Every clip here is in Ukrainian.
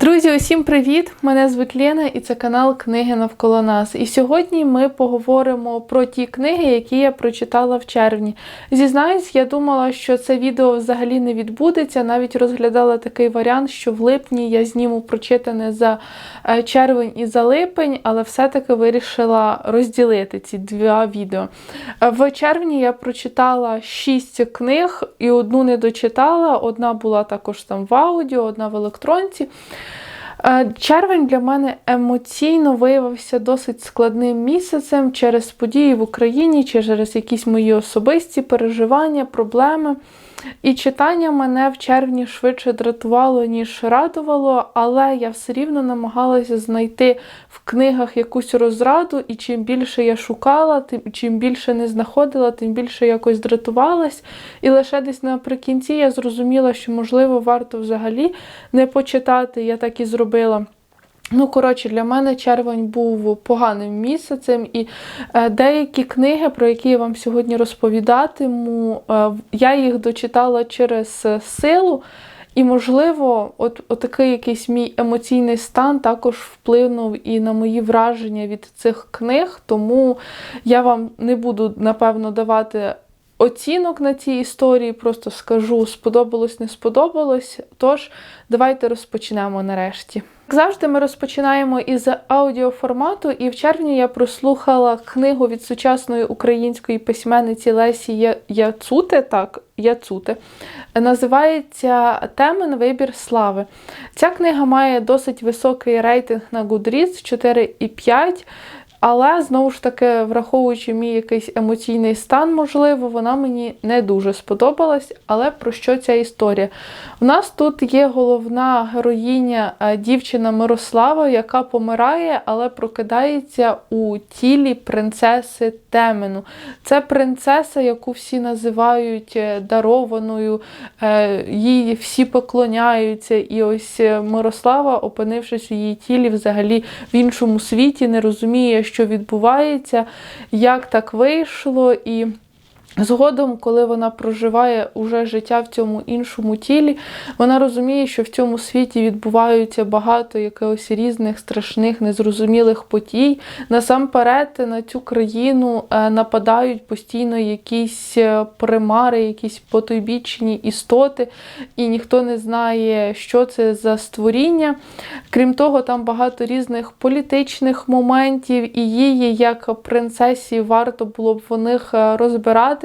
Друзі, усім привіт! Мене звуть Лена і це канал Книги навколо нас. І сьогодні ми поговоримо про ті книги, які я прочитала в червні. Зізнаюсь, я думала, що це відео взагалі не відбудеться. Навіть розглядала такий варіант, що в липні я зніму прочитане за е, червень і за липень, але все-таки вирішила розділити ці два відео. В червні я прочитала шість книг і одну не дочитала. Одна була також там в аудіо, одна в електронці. Червень для мене емоційно виявився досить складним місяцем через події в Україні, через якісь мої особисті переживання, проблеми. І читання мене в червні швидше дратувало, ніж радувало, але я все рівно намагалася знайти в книгах якусь розраду, і чим більше я шукала, тим чим більше не знаходила, тим більше якось дратувалась. І лише десь наприкінці я зрозуміла, що можливо варто взагалі не почитати. Я так і зробила. Ну, коротше, для мене червень був поганим місяцем, і е, деякі книги, про які я вам сьогодні розповідатиму, е, я їх дочитала через е, силу. І, можливо, от, отакий якийсь мій емоційний стан також вплинув і на мої враження від цих книг, тому я вам не буду, напевно, давати оцінок на цій історії, просто скажу, сподобалось, не сподобалось. Тож, давайте розпочнемо нарешті. Як завжди, ми розпочинаємо із аудіоформату, і в червні я прослухала книгу від сучасної української письменниці Лесі Яцуте. Так, Яцуте. Називається Темен Вибір слави. Ця книга має досить високий рейтинг на Goodreads 4,5. Але знову ж таки, враховуючи мій якийсь емоційний стан, можливо, вона мені не дуже сподобалась. Але про що ця історія? У нас тут є головна героїня, е, дівчина Мирослава, яка помирає, але прокидається у тілі принцеси Темену. Це принцеса, яку всі називають е, дарованою, е, їй всі поклоняються. І ось Мирослава, опинившись у її тілі, взагалі в іншому світі, не розуміє, що відбувається, як так вийшло. І Згодом, коли вона проживає уже життя в цьому іншому тілі, вона розуміє, що в цьому світі відбуваються багато якихось різних страшних, незрозумілих подій. Насамперед на цю країну е, нападають постійно якісь е, примари, якісь потойбічні істоти, і ніхто не знає, що це за створіння. Крім того, там багато різних політичних моментів, і її, як принцесі, варто було б в них е,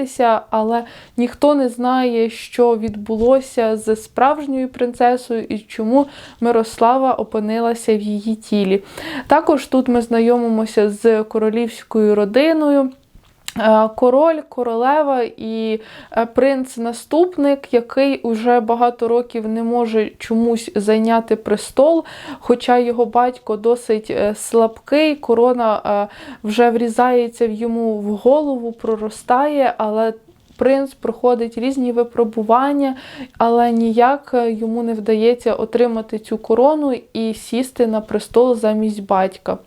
розбиратися, але ніхто не знає, що відбулося з справжньою принцесою і чому Мирослава опинилася в її тілі. Також тут ми знайомимося з королівською родиною. Е, Король, королева і е, принц-наступник, який уже багато років не може чомусь зайняти престол, хоча його батько досить е, слабкий, корона вже врізається в йому в голову, проростає, але принц проходить різні випробування, але ніяк йому не вдається отримати цю корону і сісти на престол замість батька.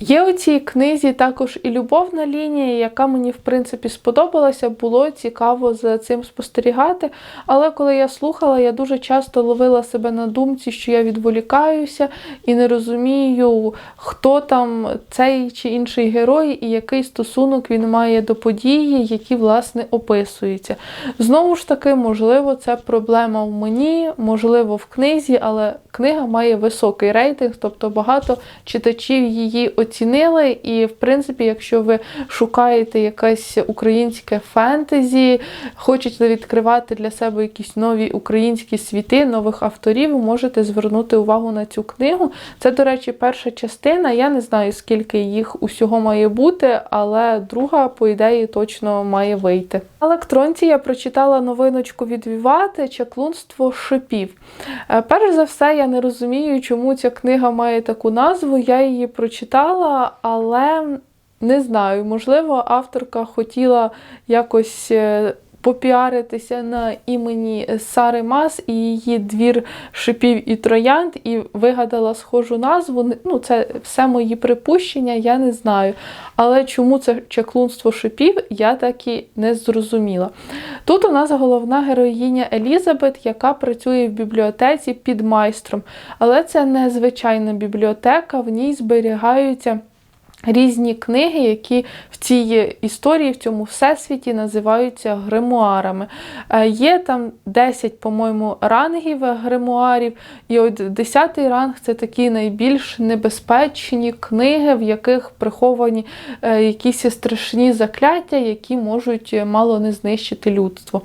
Є у цій книзі також і любовна лінія, яка мені в принципі сподобалася, було цікаво за цим спостерігати. Але коли я слухала, я дуже часто ловила себе на думці, що я відволікаюся і не розумію, хто там цей чи інший герой і який стосунок він має до події, які власне описуються. Знову ж таки, можливо, це проблема в мені, можливо, в книзі, але книга має високий рейтинг, тобто багато читачів її оцінили. І, в принципі, якщо ви шукаєте якесь українське фентезі, хочете відкривати для себе якісь нові українські світи, нових авторів, можете звернути увагу на цю книгу. Це, до речі, перша частина. Я не знаю, скільки їх усього має бути, але друга, по ідеї, точно має вийти. Електронці я прочитала новиночку від Вівати Чаклунство шипів. Е, Перш за все, я не розумію, чому ця книга має таку назву. Я її прочитала, але не знаю, можливо, авторка хотіла якось. Попіаритися на імені Сари Мас і її двір шипів і троянд, і вигадала схожу назву. Ну, це все мої припущення, я не знаю. Але чому це чаклунство шипів, я так і не зрозуміла. Тут у нас головна героїня Елізабет, яка працює в бібліотеці під майстром. Але це не звичайна бібліотека, в ній зберігаються. Різні книги, які в цій історії, в цьому всесвіті називаються гримуарами. Е, Є там 10, по-моєму, рангів гримуарів, і от 10 ранг це такі найбільш небезпечні книги, в яких приховані е, якісь страшні закляття, які можуть мало не знищити людство.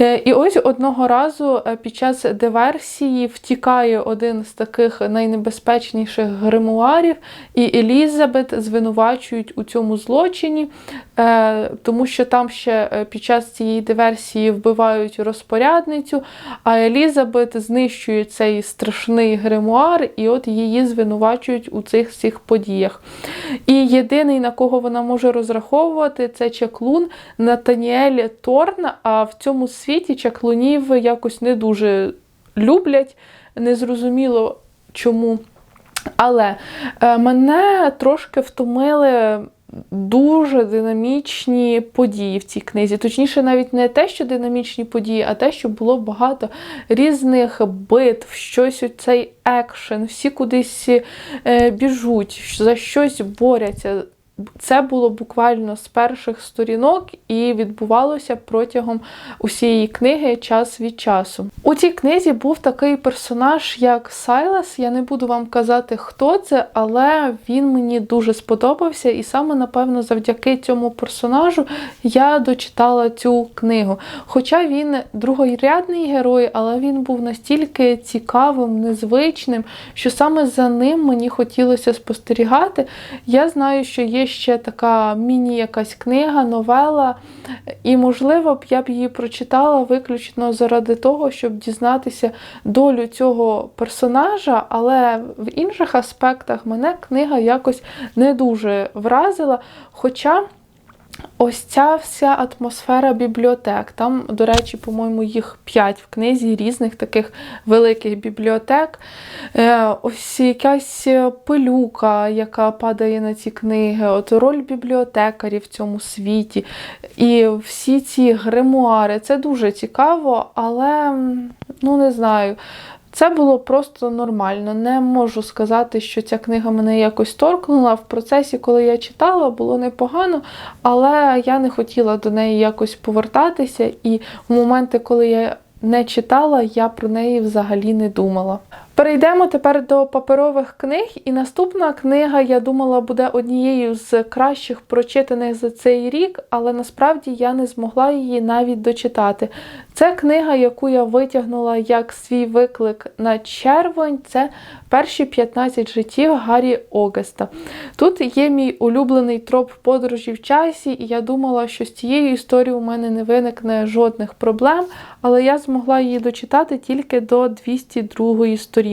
Е, І ось одного разу е, під час диверсії втікає один з таких найнебезпечніших гримуарів, і Елізабет звинувачують у цьому злочині, е, тому що там ще е, під час цієї диверсії вбивають розпорядницю, а Елізабет знищує цей страшний гримуар, і от її звинувачують у цих всіх подіях. І єдиний, на кого вона може розраховувати, це чаклун Натаніель Торн. А в цьому світі чаклунів якось не дуже люблять, незрозуміло чому. Але е, мене трошки втомили дуже динамічні події в цій книзі. Точніше, навіть не те, що динамічні події, а те, що було багато різних битв, щось цей екшен, всі кудись е, біжуть, за щось борються. Це було буквально з перших сторінок і відбувалося протягом усієї книги час від часу. У цій книзі був такий персонаж, як Сайлас. Я не буду вам казати, хто це, але він мені дуже сподобався, і саме, напевно, завдяки цьому персонажу я дочитала цю книгу. Хоча він другорядний герой, але він був настільки цікавим, незвичним, що саме за ним мені хотілося спостерігати. Я знаю, що є ще така міні-якась книга, новела, і, можливо, б я б її прочитала виключно заради того, щоб дізнатися долю цього персонажа, але в інших аспектах мене книга якось не дуже вразила. Хоча. Ось ця вся атмосфера бібліотек. Там, до речі, по-моєму, їх п'ять в книзі різних таких великих бібліотек. Е, Ось якась пилюка, яка падає на ці книги, от роль бібліотекарів в цьому світі. І всі ці гримуари. Це дуже цікаво, але ну не знаю. Це було просто нормально. Не можу сказати, що ця книга мене якось торкнула. В процесі, коли я читала, було непогано, але я не хотіла до неї якось повертатися. І в моменти, коли я не читала, я про неї взагалі не думала. Перейдемо тепер до паперових книг, і наступна книга, я думала, буде однією з кращих прочитаних за цей рік, але насправді я не змогла її навіть дочитати. Це книга, яку я витягнула як свій виклик на червень. Це перші 15 життів Гаррі Огеста. Тут є мій улюблений троп подорожі в часі, і я думала, що з цією історією у мене не виникне жодних проблем, але я змогла її дочитати тільки до 202 сторінки.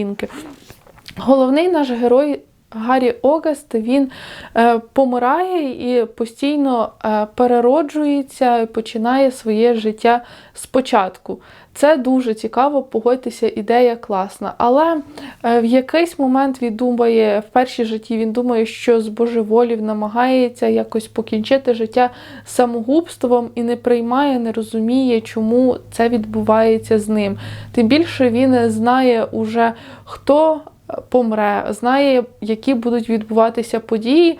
Головний наш герой Гаррі Огаст він е, помирає і постійно е, перероджується починає своє життя спочатку. Це дуже цікаво, погодьтеся, ідея класна. Але е, в якийсь момент він думає, в першій житті він думає, що з божеволів намагається якось покінчити життя самогубством і не приймає, не розуміє, чому це відбувається з ним. Тим більше він знає уже хто помре, знає, які будуть відбуватися події.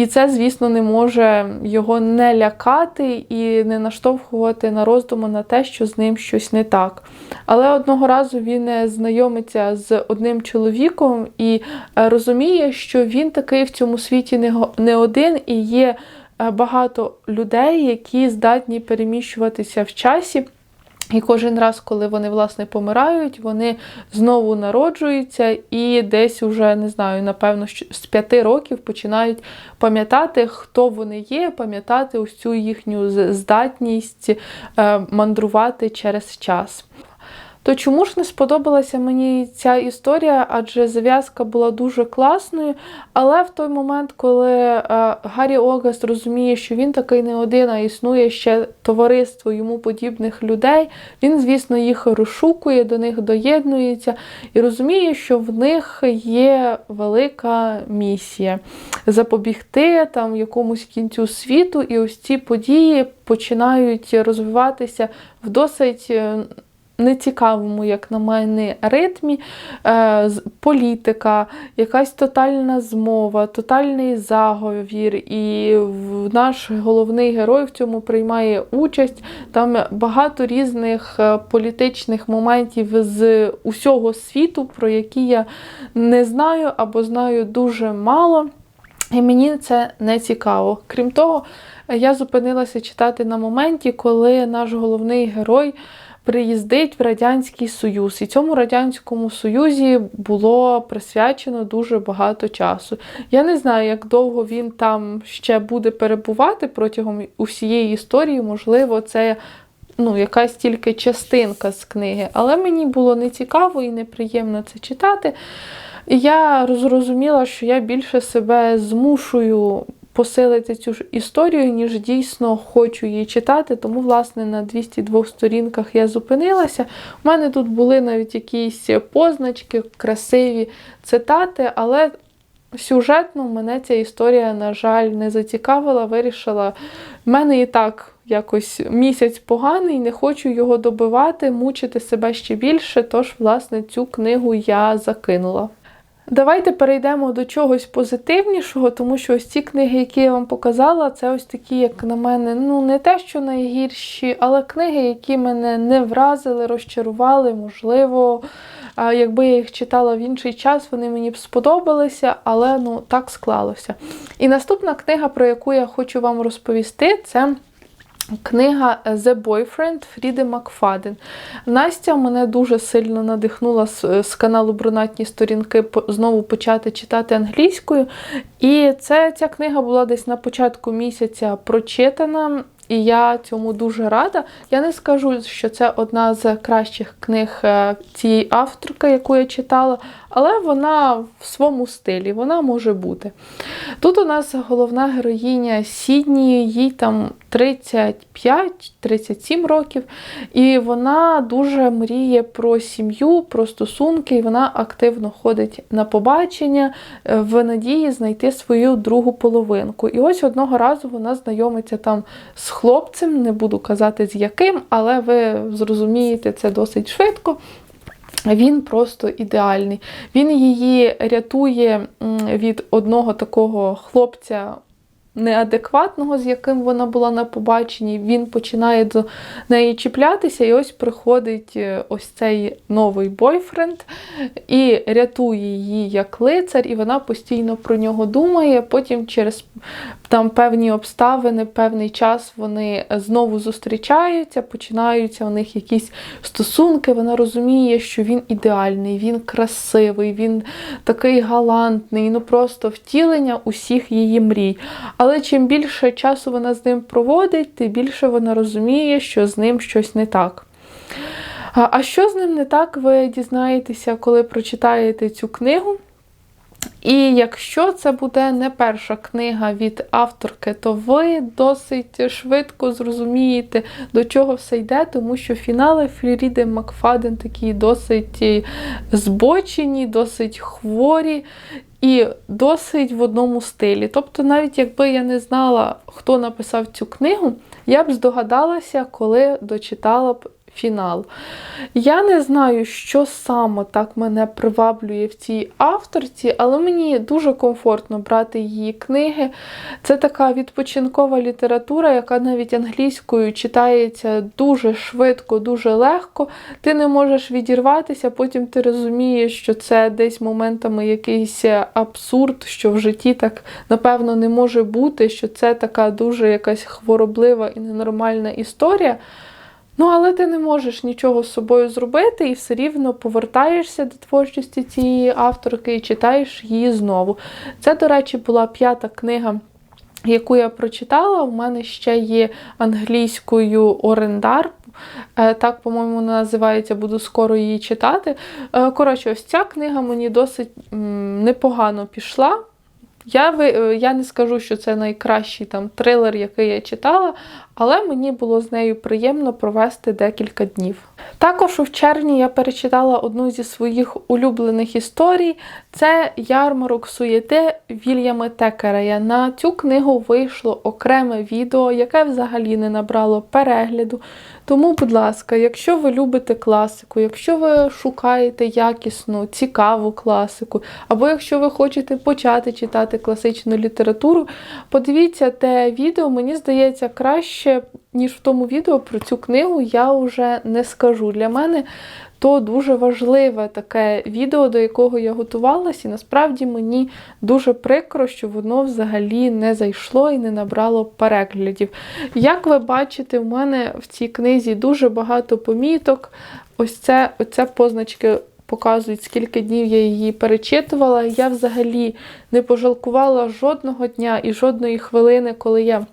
І це, звісно, не може його не лякати і не наштовхувати на роздуми на те, що з ним щось не так. Але одного разу він знайомиться з одним чоловіком і розуміє, що він такий в цьому світі не один, і є багато людей, які здатні переміщуватися в часі. І кожен раз, коли вони власне помирають, вони знову народжуються і десь уже не знаю, напевно, з п'яти років починають пам'ятати, хто вони є, пам'ятати ось цю їхню здатність е, мандрувати через час. То чому ж не сподобалася мені ця історія? Адже зав'язка була дуже класною. Але в той момент, коли е, Гаррі Огаст розуміє, що він такий не один, а існує ще товариство йому подібних людей, він, звісно, їх розшукує, до них доєднується і розуміє, що в них є велика місія запобігти там якомусь кінцю світу, і ось ці події починають розвиватися в досить. Нецікавому, як на мене, ритмі е, політика, якась тотальна змова, тотальний заговір, і наш головний герой в цьому приймає участь. Там багато різних е, політичних моментів з усього світу, про які я не знаю або знаю дуже мало. І мені це не цікаво. Крім того, я зупинилася читати на моменті, коли наш головний герой приїздить в Радянський Союз. І цьому Радянському Союзі було присвячено дуже багато часу. Я не знаю, як довго він там ще буде перебувати протягом усієї історії. Можливо, це ну, якась тільки частинка з книги. Але мені було нецікаво і неприємно це читати. І я зрозуміла, що я більше себе змушую посилити цю ж історію, ніж дійсно хочу її читати. Тому, власне, на 202 сторінках я зупинилася. У мене тут були навіть якісь позначки, красиві цитати, але сюжетно мене ця історія, на жаль, не зацікавила. Вирішила, в мене і так. Якось місяць поганий, не хочу його добивати, мучити себе ще більше. Тож, власне, цю книгу я закинула. Давайте перейдемо до чогось позитивнішого, тому що ось ці книги, які я вам показала, це ось такі, як на мене, ну не те, що найгірші, але книги, які мене не вразили, розчарували, можливо. Якби я їх читала в інший час, вони мені б сподобалися, але ну так склалося. І наступна книга, про яку я хочу вам розповісти, це. Книга The Boyfriend Фріди Макфаден. Настя мене дуже сильно надихнула з, з каналу Брунатні сторінки знову почати читати англійською. І це, ця книга була десь на початку місяця прочитана. І я цьому дуже рада. Я не скажу, що це одна з кращих книг е, цієї авторки, яку я читала, але вона в своєму стилі, вона може бути. Тут у нас головна героїня Сідні, їй там 35-37 років, і вона дуже мріє про сім'ю, про стосунки, і вона активно ходить на побачення е, в надії знайти свою другу половинку. І ось одного разу вона знайомиться там з хлопцем, не буду казати з яким, але ви зрозумієте це досить швидко. Він просто ідеальний. Він її рятує від одного такого хлопця неадекватного, з яким вона була на побаченні. Він починає до неї чіплятися, і ось приходить е, ось цей новий бойфренд і рятує її як лицар, і вона постійно про нього думає. Потім через там певні обставини, певний час вони знову зустрічаються, починаються у них якісь стосунки. Вона розуміє, що він ідеальний, він красивий, він такий галантний, ну просто втілення усіх її мрій. Але чим більше часу вона з ним проводить, тим більше вона розуміє, що з ним щось не так. А що з ним не так, ви дізнаєтеся, коли прочитаєте цю книгу. І якщо це буде не перша книга від авторки, то ви досить швидко зрозумієте, до чого все йде, тому що фінали Фліріди Макфаден такі досить збочені, досить хворі і досить в одному стилі. Тобто, навіть якби я не знала, хто написав цю книгу, я б здогадалася, коли дочитала б фінал. Я не знаю, що саме так мене приваблює в цій авторці, але мені дуже комфортно брати її книги. Це така відпочинкова література, яка навіть англійською читається дуже швидко, дуже легко. Ти не можеш відірватися, потім ти розумієш, що це десь моментами якийсь абсурд, що в житті так напевно не може бути, що це така дуже якась хвороблива і ненормальна історія. Ну, але ти не можеш нічого з собою зробити і все рівно повертаєшся до творчості цієї авторки і читаєш її знову. Це, до речі, була п'ята книга. Яку я прочитала, у мене ще є англійською орендар. Е, Так, по-моєму, вона називається, буду скоро її читати. Е, Коротше, ось ця книга мені досить непогано пішла. Я, е, я не скажу, що це найкращий там трилер, який я читала, але мені було з нею приємно провести декілька днів. Також у червні я перечитала одну зі своїх улюблених історій. Це ярмарок суєти Вільяма Текерея. На цю книгу вийшло окреме відео, яке взагалі не набрало перегляду. Тому, будь ласка, якщо ви любите класику, якщо ви шукаєте якісну, цікаву класику, або якщо ви хочете почати читати класичну літературу, подивіться те відео, мені здається, краще, ніж в тому відео про цю книгу, я вже не скажу. Для мене то дуже важливе таке відео, до якого я готувалася, і насправді мені дуже прикро, що воно взагалі не зайшло і не набрало переглядів. Як ви бачите, в мене в цій книзі дуже багато поміток. Ось це, оце позначки показують, скільки днів я її перечитувала. Я взагалі не пожалкувала жодного дня і жодної хвилини, коли я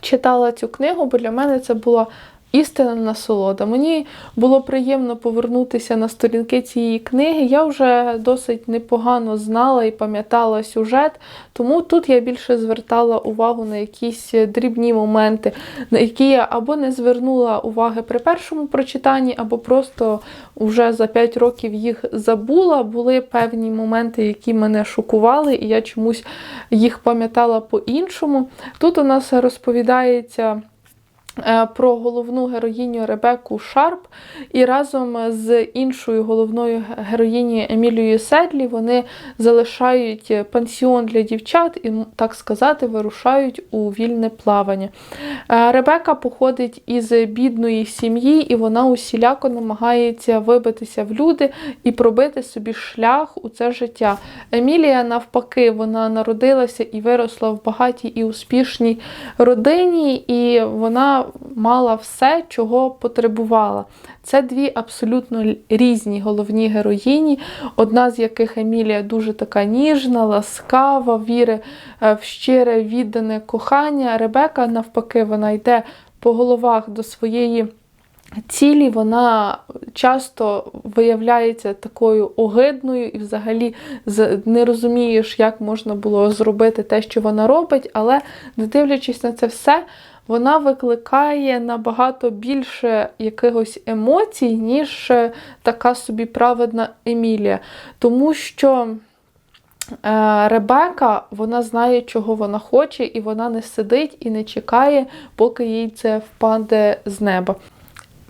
читала цю книгу, бо для мене це була істинна насолода. Мені було приємно повернутися на сторінки цієї книги. Я вже досить непогано знала і пам'ятала сюжет, тому тут я більше звертала увагу на якісь дрібні моменти, на які я або не звернула уваги при першому прочитанні, або просто вже за 5 років їх забула. Були певні моменти, які мене шокували, і я чомусь їх пам'ятала по-іншому. Тут у нас розповідається. Е, Про головну героїню Ребеку Шарп, і разом з іншою головною героїнею Емілією Седлі вони залишають пансіон для дівчат і, так сказати, вирушають у вільне плавання. Е, Ребека походить із бідної сім'ї, і вона усіляко намагається вибитися в люди і пробити собі шлях у це життя. Емілія, навпаки, вона народилася і виросла в багатій і успішній родині, і вона мала все, чого потребувала. Це дві абсолютно різні головні героїні, одна з яких Емілія дуже така ніжна, ласкава, віри е, в щире віддане кохання. Ребека, навпаки, вона йде по головах до своєї. Цілі вона часто виявляється такою огидною і взагалі не розумієш, як можна було зробити те, що вона робить, але не дивлячись на це все, вона викликає набагато більше якихось емоцій, ніж е, така собі праведна Емілія. Тому що е, Ребека вона знає, чого вона хоче, і вона не сидить і не чекає, поки їй це впаде з неба.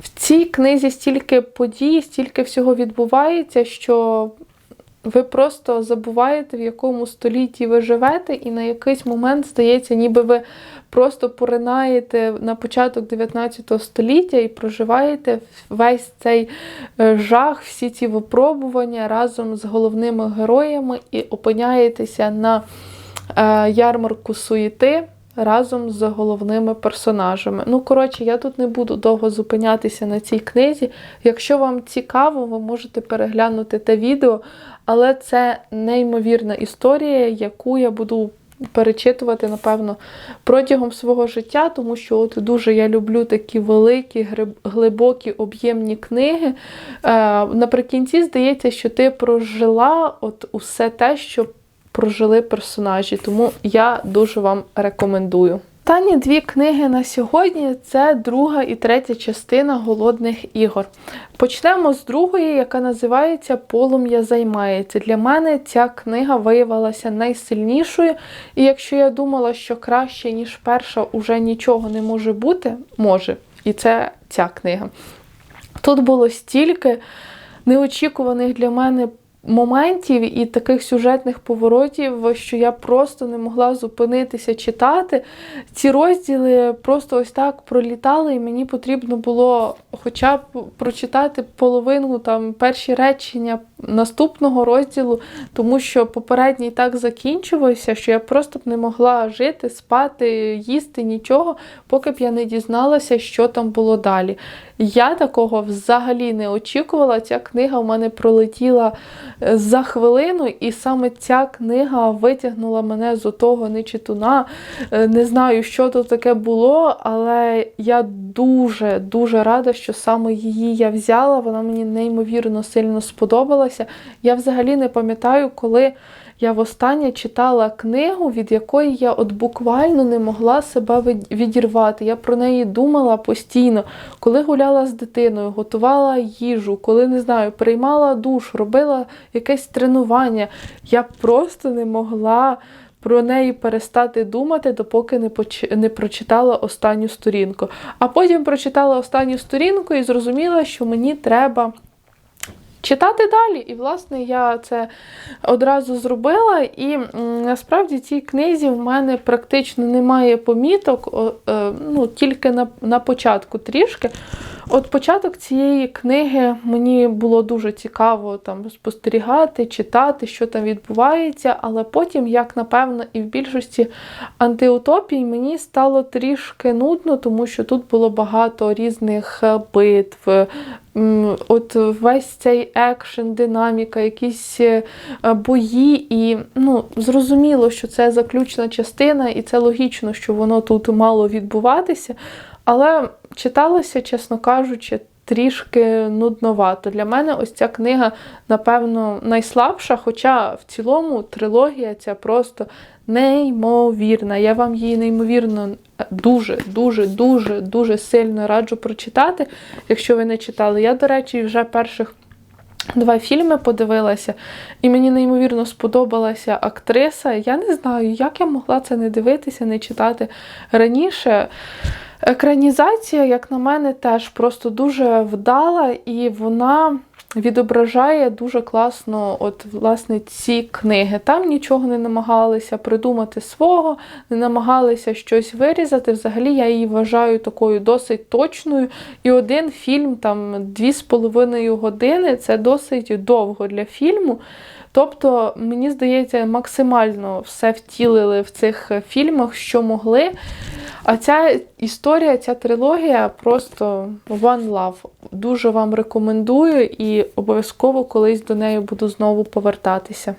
В цій книзі стільки подій, стільки всього відбувається, що ви просто забуваєте, в якому столітті ви живете, і на якийсь момент здається, ніби ви просто поринаєте на початок 19 століття і проживаєте весь цей е, жах, всі ці випробування разом з головними героями і опиняєтеся на е, ярмарку суєти. Разом з головними персонажами. Ну, коротше, я тут не буду довго зупинятися на цій книзі. Якщо вам цікаво, ви можете переглянути те відео, але це неймовірна історія, яку я буду перечитувати, напевно, протягом свого життя, тому що от дуже я люблю такі великі, глибокі, об'ємні книги. Е, наприкінці здається, що ти прожила от усе те, що прожили персонажі, тому я дуже вам рекомендую. Останні дві книги на сьогодні це друга і третя частина голодних ігор. Почнемо з другої, яка називається Полум'я займається. Для мене ця книга виявилася найсильнішою, і якщо я думала, що краще, ніж перша, уже нічого не може бути, може. І це ця книга. Тут було стільки неочікуваних для мене моментів і таких сюжетних поворотів, що я просто не могла зупинитися читати. Ці розділи просто ось так пролітали, і мені потрібно було хоча б прочитати половину там перші речення наступного розділу, тому що попередній так закінчувався, що я просто б не могла жити, спати, їсти нічого, поки б я не дізналася, що там було далі. Я такого взагалі не очікувала. Ця книга в мене пролетіла за хвилину, і саме ця книга витягнула мене з того нечитуна. Е, Не знаю, що тут таке було, але я дуже дуже рада, що саме її я взяла. Вона мені неймовірно сильно сподобалася. Я взагалі не пам'ятаю, коли. Я востаннє читала книгу, від якої я от буквально не могла себе відірвати. Я про неї думала постійно, коли гуляла з дитиною, готувала їжу, коли не знаю, приймала душ, робила якесь тренування. Я просто не могла про неї перестати думати, допоки не поч... не прочитала останню сторінку. А потім прочитала останню сторінку і зрозуміла, що мені треба. Читати далі, і власне я це одразу зробила. І насправді цій книзі в мене практично немає поміток, е, ну тільки на, на початку трішки. От початок цієї книги мені було дуже цікаво там спостерігати, читати, що там відбувається, але потім, як напевно, і в більшості антиутопій, мені стало трішки нудно, тому що тут було багато різних е, битв. От весь цей екшен, динаміка, якісь е, бої, і ну, зрозуміло, що це заключна частина, і це логічно, що воно тут мало відбуватися. Але читалося, чесно кажучи, трішки нудновато. Для мене ось ця книга, напевно, найслабша, хоча в цілому трилогія ця просто неймовірна. Я вам її неймовірно дуже, дуже, дуже, дуже сильно раджу прочитати, якщо ви не читали. Я, до речі, вже перших. Два фільми подивилася, і мені неймовірно сподобалася актриса. Я не знаю, як я могла це не дивитися, не читати раніше. Екранізація, як на мене, теж просто дуже вдала, і вона відображає дуже класно от, власне, ці книги. Там нічого не намагалися придумати свого, не намагалися щось вирізати. Взагалі я її вважаю такою досить точною. І один фільм, там дві з половиною години це досить довго для фільму. Тобто, мені здається, максимально все втілили в цих фільмах, що могли. А ця історія, ця трилогія просто one love. Дуже вам рекомендую і обов'язково колись до неї буду знову повертатися.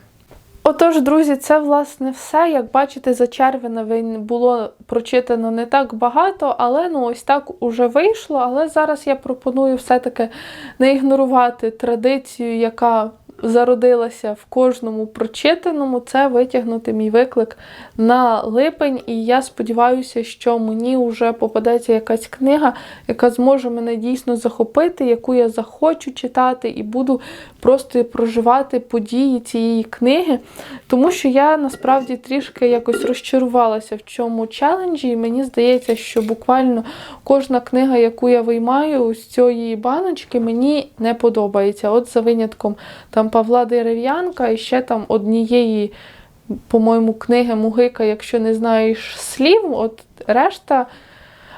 Отож, друзі, це власне все. Як бачите, за червень було прочитано не так багато, але ну ось так уже вийшло. Але зараз я пропоную все-таки не ігнорувати традицію, яка зародилася в кожному прочитаному, це витягнути мій виклик на липень. І я сподіваюся, що мені вже попадеться якась книга, яка зможе мене дійсно захопити, яку я захочу читати, і буду просто проживати події цієї книги. Тому що я насправді трішки якось розчарувалася в цьому челенджі, і мені здається, що буквально кожна книга, яку я виймаю з цієї баночки, мені не подобається. От за винятком там Павла Дерев'янка і ще там однієї, по-моєму, книги Мугика, якщо не знаєш слів, от решта.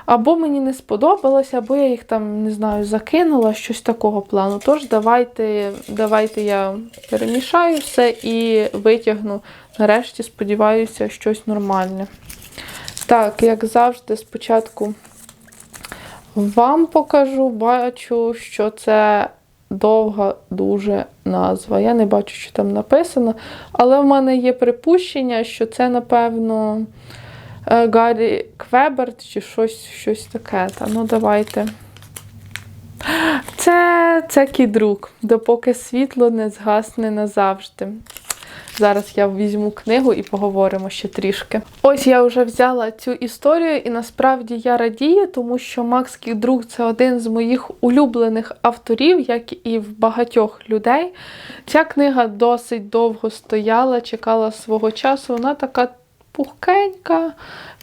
Або мені не сподобалося, або я їх там, не знаю, закинула, щось такого плану. Тож давайте, давайте я перемішаю все і витягну. Нарешті, сподіваюся, щось нормальне. Так, як завжди, спочатку вам покажу, бачу, що це довга дуже назва. Я не бачу, що там написано, але в мене є припущення, що це, напевно, Гаррі Квеберт чи щось, щось таке. Та, ну, давайте. Це, це кідрук, допоки світло не згасне назавжди. Зараз я візьму книгу і поговоримо ще трішки. Ось я вже взяла цю історію, і насправді я радію, тому що Макс Кідрук це один з моїх улюблених авторів, як і в багатьох людей. Ця книга досить довго стояла, чекала свого часу. Вона така пухкенька,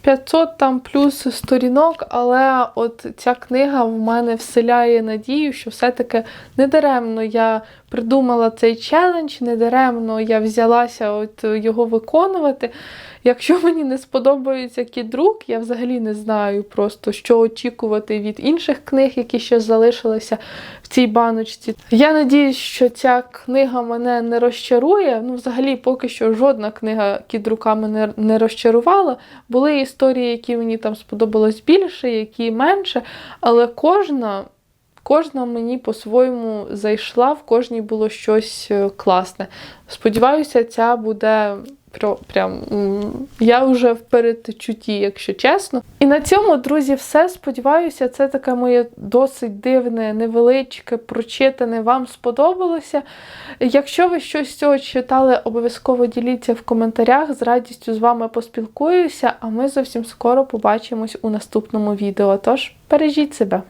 500 там плюс сторінок, але от ця книга в мене вселяє надію, що все-таки недаремно я придумала цей челендж, недаремно я взялася от його виконувати. Якщо мені не сподобається кідрук, я взагалі не знаю просто, що очікувати від інших книг, які ще залишилися в цій баночці. Я надіюсь, що ця книга мене не розчарує. Ну, взагалі, поки що жодна книга кідрука мене не розчарувала. Були історії, які мені там сподобалось більше, які менше, але кожна. Кожна мені по-своєму зайшла, в кожній було щось е, класне. Сподіваюся, ця буде про- прям. Я вже в передчутті, якщо чесно. І на цьому, друзі, все. Сподіваюся, це таке моє досить дивне, невеличке, прочитане. Вам сподобалося. Якщо ви щось з цього читали, обов'язково діліться в коментарях. З радістю з вами поспілкуюся, а ми зовсім скоро побачимось у наступному відео. Тож бережіть себе!